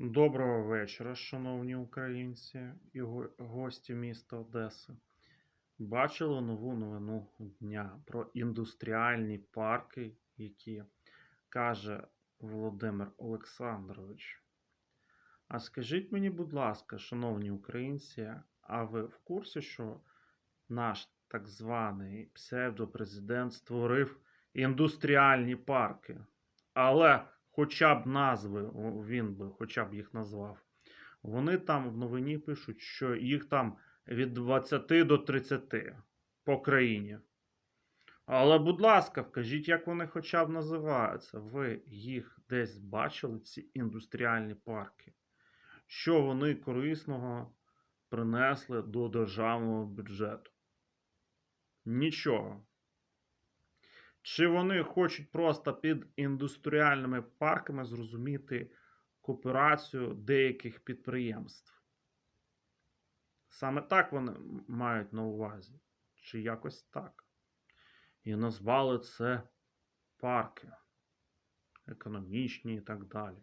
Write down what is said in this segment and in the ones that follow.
Доброго вечора, шановні українці і гості міста Одеси. Бачили нову новину дня про індустріальні парки, які каже Володимир Олександрович. А скажіть мені, будь ласка, шановні українці, а ви в курсі, що наш так званий псевдопрезидент створив індустріальні парки? Але хоча б назви він би хоча б їх назвав. Вони там в новині пишуть, що їх там від 20 до 30 по країні. Але, будь ласка, вкажіть, як вони хоча б називаються. Ви їх десь бачили, ці індустріальні парки? Що вони корисного принесли до державного бюджету? Нічого. Чи вони хочуть просто під індустріальними парками зрозуміти кооперацію деяких підприємств? Саме так вони мають на увазі, чи якось так. І назвали це парки, економічні і так далі.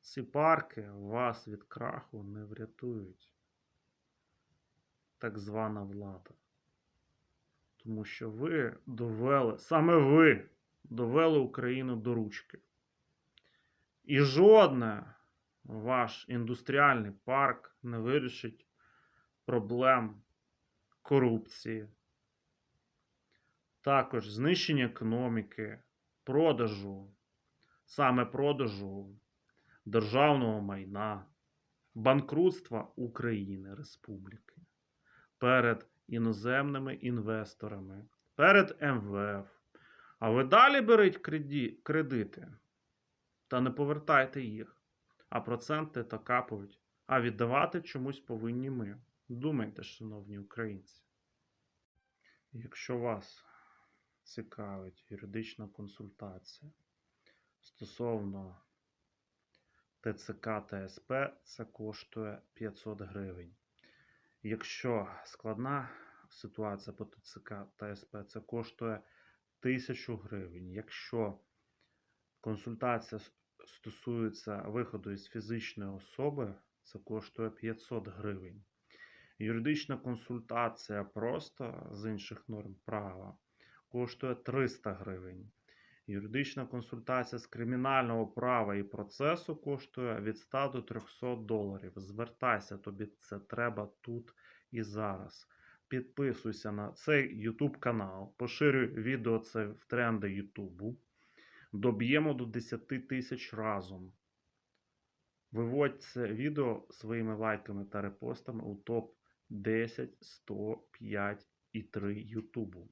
Ці парки вас від краху не врятують. Так звана влада. Тому що ви довели, саме ви довели Україну до ручки. І жодне ваш індустріальний парк не вирішить проблем корупції, також знищення економіки, продажу, саме продажу державного майна, банкрутства України Республіки перед іноземними інвесторами, перед МВФ. А ви далі беріть кредити та не повертайте їх, а проценти та капають, а віддавати чомусь повинні ми. Думайте, шановні українці. Якщо вас цікавить юридична консультація стосовно ТЦК та СП, це коштує 500 гривень. Якщо складна ситуація по ТЦК та СП, це коштує 1000 гривень. Якщо консультація стосується виходу із фізичної особи, це коштує 500 гривень. Юридична консультація просто з інших норм права коштує 300 гривень. Юридична консультація з кримінального права і процесу коштує від 100 до 300 доларів. Звертайся, тобі це треба тут і зараз. Підписуйся на цей YouTube канал, поширюй відео це в тренди YouTube. Доб'ємо до 10 тисяч разом. Виводь це відео своїми лайками та репостами у топ 10, 100, 5 і 3 Ютубу.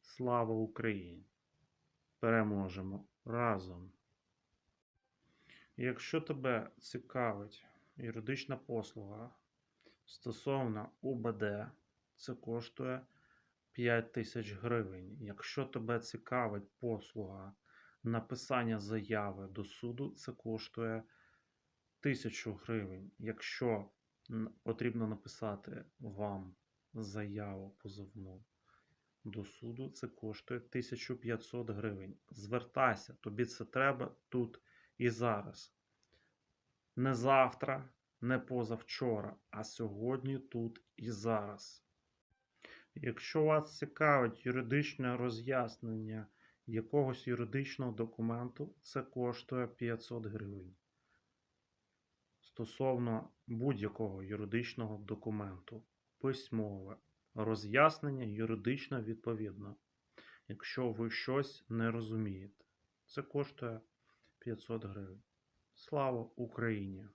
Слава Україні! Переможемо разом! Якщо тебе цікавить юридична послуга стосовно УБД, це коштує 5 тисяч гривень. Якщо тебе цікавить послуга написання заяви до суду, це коштує 1000 гривень. Якщо потрібно написати вам заяву позовну до суду, це коштує 1500 гривень. Звертайся, тобі це треба тут і зараз. Не завтра, не позавчора, а сьогодні, тут і зараз. Якщо вас цікавить юридичне роз'яснення якогось юридичного документу, це коштує 500 гривень. Стосовно будь-якого юридичного документу, письмове, роз'яснення юридично відповідно. Якщо ви щось не розумієте, це коштує 500 гривень. Слава Україні!